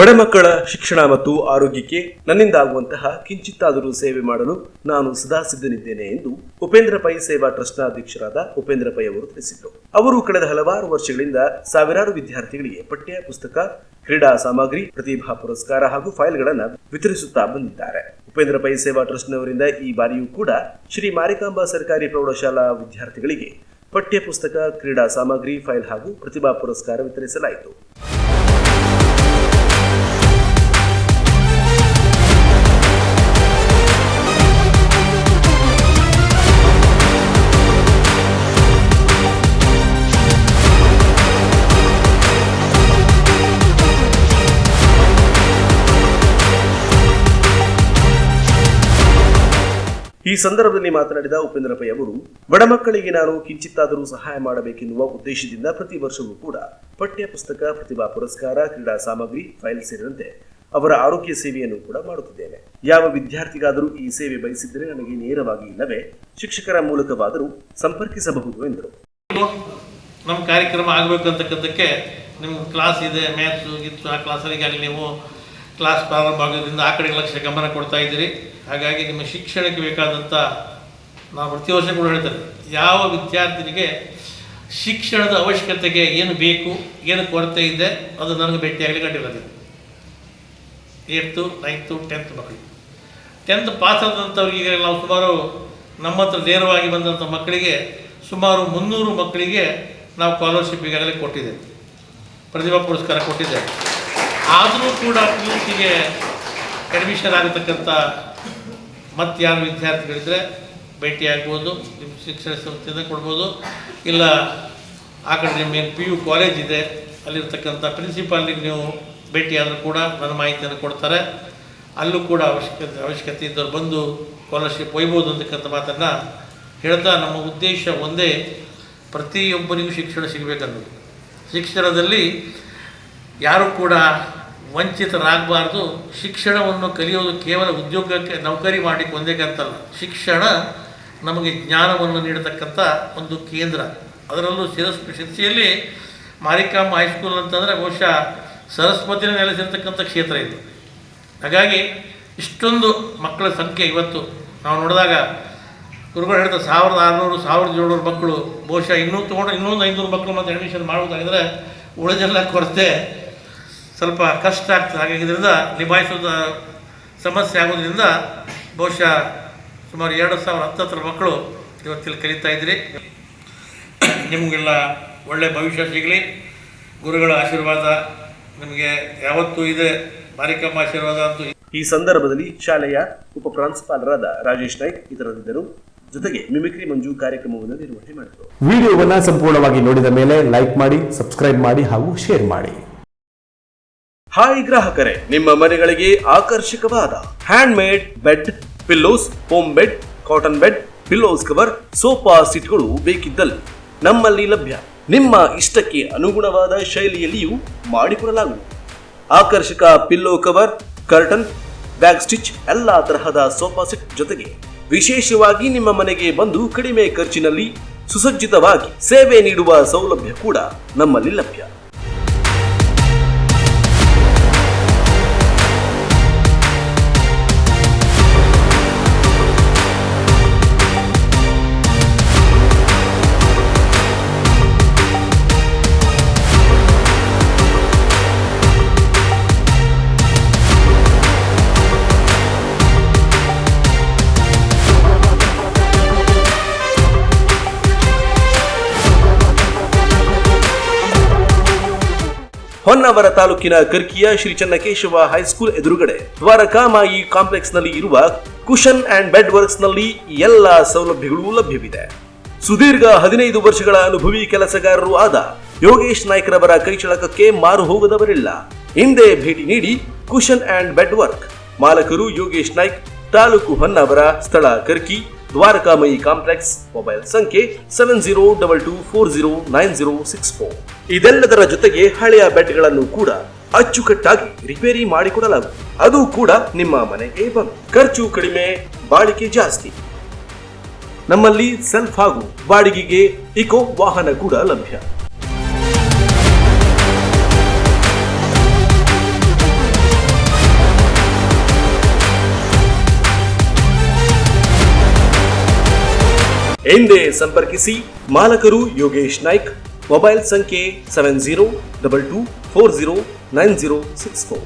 ಬಡ ಮಕ್ಕಳ ಶಿಕ್ಷಣ ಮತ್ತು ಆರೋಗ್ಯಕ್ಕೆ ನನ್ನಿಂದ ಆಗುವಂತಹ ಕಿಂಚಿತ್ತಾದರೂ ಸೇವೆ ಮಾಡಲು ನಾನು ಸದಾ ಸಿದ್ಧನಿದ್ದೇನೆ ಎಂದು ಉಪೇಂದ್ರ ಪೈ ಸೇವಾ ಟ್ರಸ್ಟ್ನ ಅಧ್ಯಕ್ಷರಾದ ಉಪೇಂದ್ರ ಪೈ ಅವರು ತಿಳಿಸಿದರು. ಅವರು ಕಳೆದ ಹಲವಾರು ವರ್ಷಗಳಿಂದ ಸಾವಿರಾರು ವಿದ್ಯಾರ್ಥಿಗಳಿಗೆ ಪಠ್ಯ, ಪುಸ್ತಕ, ಕ್ರೀಡಾ ಸಾಮಗ್ರಿ, ಪ್ರತಿಭಾ ಪುರಸ್ಕಾರ ಹಾಗೂ ಫೈಲ್ಗಳನ್ನು ವಿತರಿಸುತ್ತಾ ಬಂದಿದ್ದಾರೆ. ಉಪೇಂದ್ರ ಪೈ ಸೇವಾ ಟ್ರಸ್ಟ್ನವರಿಂದ ಈ ಬಾರಿಯೂ ಕೂಡ ಶ್ರೀ ಮಾರಿಕಾಂಬಾ ಸರ್ಕಾರಿ ಪ್ರೌಢಶಾಲಾ ವಿದ್ಯಾರ್ಥಿಗಳಿಗೆ ಪಠ್ಯ, ಪುಸ್ತಕ, ಕ್ರೀಡಾ ಸಾಮಗ್ರಿ, ಫೈಲ್ ಹಾಗೂ ಪ್ರತಿಭಾ ಪುರಸ್ಕಾರ ವಿತರಿಸಲಾಯಿತು. ಈ ಸಂದರ್ಭದಲ್ಲಿ ಮಾತನಾಡಿದ ಉಪೇಂದ್ರ ಪೈ ಅವರು, ಬಡ ಮಕ್ಕಳಿಗೆ ನಾನು ಕಿಂಚಿತ್ತಾದರೂ ಸಹಾಯ ಮಾಡಬೇಕೆನ್ನುವ ಉದ್ದೇಶದಿಂದ ಪ್ರತಿ ವರ್ಷವೂ ಕೂಡ ಪಠ್ಯ ಪುಸ್ತಕ, ಪ್ರತಿಭಾ ಪುರಸ್ಕಾರ, ಕ್ರೀಡಾ ಸಾಮಗ್ರಿ, ಫೈಲ್ ಸೇರಿದಂತೆ ಅವರ ಆರೋಗ್ಯ ಸೇವೆಯನ್ನು ಕೂಡ ಮಾಡುತ್ತಿದ್ದೇನೆ. ಯಾವ ವಿದ್ಯಾರ್ಥಿಗಾದರೂ ಈ ಸೇವೆ ಬಯಸಿದ್ದರೆ ನನಗೆ ನೇರವಾಗಿ ಇಲ್ಲವೇ, ಶಿಕ್ಷಕರ ಮೂಲಕವಾದರೂ ಸಂಪರ್ಕಿಸಬಹುದು, ಎಂದರು. ನಮ್ಮ ಕಾರ್ಯಕ್ರಮ ಆಗಬೇಕು ಅಂತಕ್ಕಂಥಕ್ಕೆ ನಿಮ್ಮ ಕ್ಲಾಸ್ ಇದೆ ಮ್ಯಾಥ್ಸು ಗಿತ್ತು ಆ ಕ್ಲಾಸಲ್ಲಿ ನೀವು ಕ್ಲಾಸ್ ಪ್ರಾರಂಭ ಆಗೋದ್ರಿಂದ ಆ ಕಡೆಗೆ ಲಕ್ಷ ಗಮನ ಕೊಡ್ತಾ ಇದ್ದೀರಿ. ಹಾಗಾಗಿ ನಿಮ್ಮ ಶಿಕ್ಷಣಕ್ಕೆ ಬೇಕಾದಂಥ ನಾವು ಪ್ರತಿ ವರ್ಷ ಕೂಡ ಹೇಳ್ತೇನೆ ಯಾವ ವಿದ್ಯಾರ್ಥಿನಿಗೆ ಶಿಕ್ಷಣದ ಅವಶ್ಯಕತೆಗೆ ಏನು ಬೇಕು, ಏನು ಕೊರತೆ ಇದೆ, ಅದು ನನಗೆ ಭೇಟಿಯಾಗಲಿ ಗಂಟಿಲ್ಲ ಏಟ್ತು ನೈನ್ತು, ಟೆಂತ್ ಮಕ್ಕಳು ಟೆಂತ್ ಪಾಸ್ ಆದಂಥವ್ರಿಗೆ ನಾವು ಸುಮಾರು ನಮ್ಮ ಹತ್ರ ನೇರವಾಗಿ ಬಂದಂಥ ಮಕ್ಕಳಿಗೆ ಸುಮಾರು ಮುನ್ನೂರು ಮಕ್ಕಳಿಗೆ ನಾವು ಸ್ಕಾಲರ್ಶಿಪ್ ಈಗಾಗಲೇ ಕೊಟ್ಟಿದ್ದೇವೆ. ಪ್ರತಿಭಾ ಪುರಸ್ಕಾರ ಕೊಟ್ಟಿದ್ದೇವೆ. ಆದರೂ ಕೂಡ ಪಿ ಯು ಸಿಗೆ ಅಡ್ಮಿಷನ್ ಆಗತಕ್ಕಂಥ ಮತ್ತು ಯಾರು ವಿದ್ಯಾರ್ಥಿಗಳಿದ್ರೆ ಭೇಟಿಯಾಗ್ಬೋದು ನಿಮ್ಮ ಶಿಕ್ಷಣ ಸಂಸ್ಥೆಯಿಂದ ಕೊಡ್ಬೋದು. ಇಲ್ಲ, ಆ ಕಡೆ ನಿಮ್ಮ ಏನು ಪಿ ಯು ಕಾಲೇಜ್ ಇದೆ ಅಲ್ಲಿರ್ತಕ್ಕಂಥ ಪ್ರಿನ್ಸಿಪಾಲಿಗೆ ನೀವು ಭೇಟಿಯಾದರೂ ಕೂಡ ನನ್ನ ಮಾಹಿತಿಯನ್ನು ಕೊಡ್ತಾರೆ. ಅಲ್ಲೂ ಕೂಡ ಅವಶ್ಯಕತೆ ಅವಶ್ಯಕತೆ ಇದ್ದವ್ರು ಬಂದು ಸ್ಕಾಲರ್ಶಿಪ್ ಒಯ್ಬೋದು ಅಂತಕ್ಕಂಥ ಮಾತನ್ನು ಹೇಳ್ತಾ ನಮ್ಮ ಉದ್ದೇಶ ಒಂದೇ ಪ್ರತಿಯೊಬ್ಬರಿಗೂ ಶಿಕ್ಷಣ ಸಿಗಬೇಕನ್ನೋದು ಶಿಕ್ಷಣದಲ್ಲಿ ಯಾರೂ ಕೂಡ ವಂಚಿತರಾಗಬಾರ್ದು. ಶಿಕ್ಷಣವನ್ನು ಕಲಿಯೋದು ಕೇವಲ ಉದ್ಯೋಗಕ್ಕೆ ನೌಕರಿ ಮಾಡಲಿಕ್ಕೆ ಒಂದೇ ಅಂತಲ್ಲ ಶಿಕ್ಷಣ ನಮಗೆ ಜ್ಞಾನವನ್ನು ನೀಡತಕ್ಕಂಥ ಒಂದು ಕೇಂದ್ರ. ಅದರಲ್ಲೂ ಶಿರಸ್, ಶಿರ್ಸಿಯಲ್ಲಿ ಮಾರಿಕಾಂಬ ಹೈಸ್ಕೂಲ್ ಅಂತಂದರೆ ಬಹುಶಃ ಸರಸ್ವತಿನ ನೆಲೆಸಿರ್ತಕ್ಕಂಥ ಕ್ಷೇತ್ರ ಇದು. ಹಾಗಾಗಿ ಇಷ್ಟೊಂದು ಮಕ್ಕಳ ಸಂಖ್ಯೆ ಇವತ್ತು ನಾವು ನೋಡಿದಾಗ ಗುರುಗಳು ಹೇಳಿದ ಸಾವಿರದ ಆರುನೂರು, ಸಾವಿರದ ಏಳ್ನೂರು ಮಕ್ಕಳು. ಬಹುಶಃ ಇನ್ನೂ ತೊಗೊಂಡು ಇನ್ನೊಂದು ಐನೂರು ಮಕ್ಕಳು ಮತ್ತು ಅಡ್ಮಿಷನ್ ಮಾಡುವುದಾಗಿದ್ರೆ ಉಳಿದೆಲ್ಲ ಕೊರತೆ. ಸ್ವಲ್ಪ ಕಷ್ಟ ಆಗ್ತದೆ. ಹಾಗಾಗಿ ಇದರಿಂದ ನಿಭಾಯಿಸೋದ ಸಮಸ್ಯೆ ಆಗೋದ್ರಿಂದ ಬಹುಶಃ ಸುಮಾರು ಎರಡು ಸಾವಿರ ಹತ್ತತ್ರ ಮಕ್ಕಳು ಇವತ್ತಿಲ್ಲಿ ಕಲಿತಾ ಇದ್ರಿ. ನಿಮಗೆಲ್ಲ ಒಳ್ಳೆಯ ಭವಿಷ್ಯ ಸಿಗಲಿ. ಗುರುಗಳ ಆಶೀರ್ವಾದ ನಿಮಗೆ ಯಾವತ್ತೂ ಇದೆ. ಮಾರಿಕಮ್ಮ ಆಶೀರ್ವಾದ ಅಂತೂ ಈ ಸಂದರ್ಭದಲ್ಲಿ ಶಾಲೆಯ ಉಪ ಪ್ರಾಂಶುಪಾಲರಾದ ರಾಜೇಶ್ ನಾಯ್ಕ್ ಇತರರಿದ್ದರು. ಜೊತೆಗೆ ಮಿಮಿಕ್ರಿ ಮಂಜು ಕಾರ್ಯಕ್ರಮವನ್ನು ನಿರ್ವಹಣೆ ಮಾಡಿದರು. ವಿಡಿಯೋವನ್ನು ಸಂಪೂರ್ಣವಾಗಿ ನೋಡಿದ ಮೇಲೆ ಲೈಕ್ ಮಾಡಿ ಸಬ್ಸ್ಕ್ರೈಬ್ ಮಾಡಿ ಹಾಗೂ ಶೇರ್ ಮಾಡಿ. ಹಾಯ್ ಗ್ರಾಹಕರೇ, ನಿಮ್ಮ ಮನೆಗಳಿಗೆ ಆಕರ್ಷಕವಾದ hand made bed pillows home bed cotton bed pillows cover sofa ಸೀಟ್ಗಳು ಬೇಕಿದ್ದಲ್ಲಿ ನಮ್ಮಲ್ಲಿ ಲಭ್ಯ. ನಿಮ್ಮ ಇಷ್ಟಕ್ಕೆ ಅನುಗುಣವಾದ ಶೈಲಿಯಲ್ಲಿಯೂ ಮಾಡಿಕೊಡಲಾಗುವುದು. ಆಕರ್ಷಕ pillow cover curtain bag stitch ಎಲ್ಲ ತರಹದ ಸೋಫಾ ಸೆಟ್ ಜೊತೆಗೆ ವಿಶೇಷವಾಗಿ ನಿಮ್ಮ ಮನೆಗೆ ಬಂದು ಕಡಿಮೆ ಖರ್ಚಿನಲ್ಲಿ ಸುಸಜ್ಜಿತವಾಗಿ ಸೇವೆ ನೀಡುವ ಸೌಲಭ್ಯ ಕೂಡ ನಮ್ಮಲ್ಲಿ ಲಭ್ಯ. ಹೊನ್ನಾವರ ತಾಲೂಕಿನ ಕರ್ಕಿಯ ಶ್ರೀ ಚನ್ನಕೇಶವ ಹೈಸ್ಕೂಲ್ ಎದುರುಗಡೆ ದ್ವಾರಕಾಮಾಯಿ ಕಾಂಪ್ಲೆಕ್ಸ್ನಲ್ಲಿ ಇರುವ ಕುಶನ್ ಅಂಡ್ ಬೆಡ್ ವರ್ಕ್ಸ್ನಲ್ಲಿ ಎಲ್ಲ ಸೌಲಭ್ಯಗಳು ಲಭ್ಯವಿದೆ. ಸುದೀರ್ಘ ಹದಿನೈದು ವರ್ಷಗಳ ಅನುಭವಿ ಕೆಲಸಗಾರರು ಆದ ಯೋಗೇಶ್ ನಾಯ್ಕರವರ ಕೈಚಳಕಕ್ಕೆ ಮಾರು ಹೋಗದವರಿಲ್ಲ. ಹಿಂದೆ ಭೇಟಿ ನೀಡಿ ಕುಶನ್ ಅಂಡ್ ಬೆಡ್ ವರ್ಕ್ ಮಾಲಕರು ಯೋಗೇಶ್ ನಾಯ್ಕ್, ತಾಲೂಕು ಹೊನ್ನಾವರ, ಸ್ಥಳ ಕರ್ಕಿ ದ್ವಾರಕಾಮಯಿ ಕಾಂಪ್ಲೆಕ್ಸ್, ಮೊಬೈಲ್ ಸಂಖ್ಯೆ seven zero double two four zero nine zero six four ಇದೆಲ್ಲದರ ಜೊತೆಗೆ ಹಳೆಯ ಬೆಡ್ಗಳನ್ನು ಕೂಡ ಅಚ್ಚುಕಟ್ಟಾಗಿ ರಿಪೇರಿ ಮಾಡಿಕೊಡಲಾಗುತ್ತದೆ. ಅದು ಕೂಡ ನಿಮ್ಮ ಮನೆಗೆ ಬಂದು. ಖರ್ಚು ಕಡಿಮೆ ಬಾಳಿಕೆ ಜಾಸ್ತಿ. ನಮ್ಮಲ್ಲಿ ಸೆಲ್ಫ್ ಹಾಗೂ ಬಾಡಿಗೆಗೆ ಇಕೋ ವಾಹನ ಕೂಡ ಲಭ್ಯ. ಹಿಂದೆ ಸಂಪರ್ಕಿಸಿ ಮಾಲಕರು ಯೋಗೇಶ್ ನಾಯ್ಕ್, ಮೊಬೈಲ್ ಸಂಖ್ಯೆ seven zero double two four zero nine zero six four.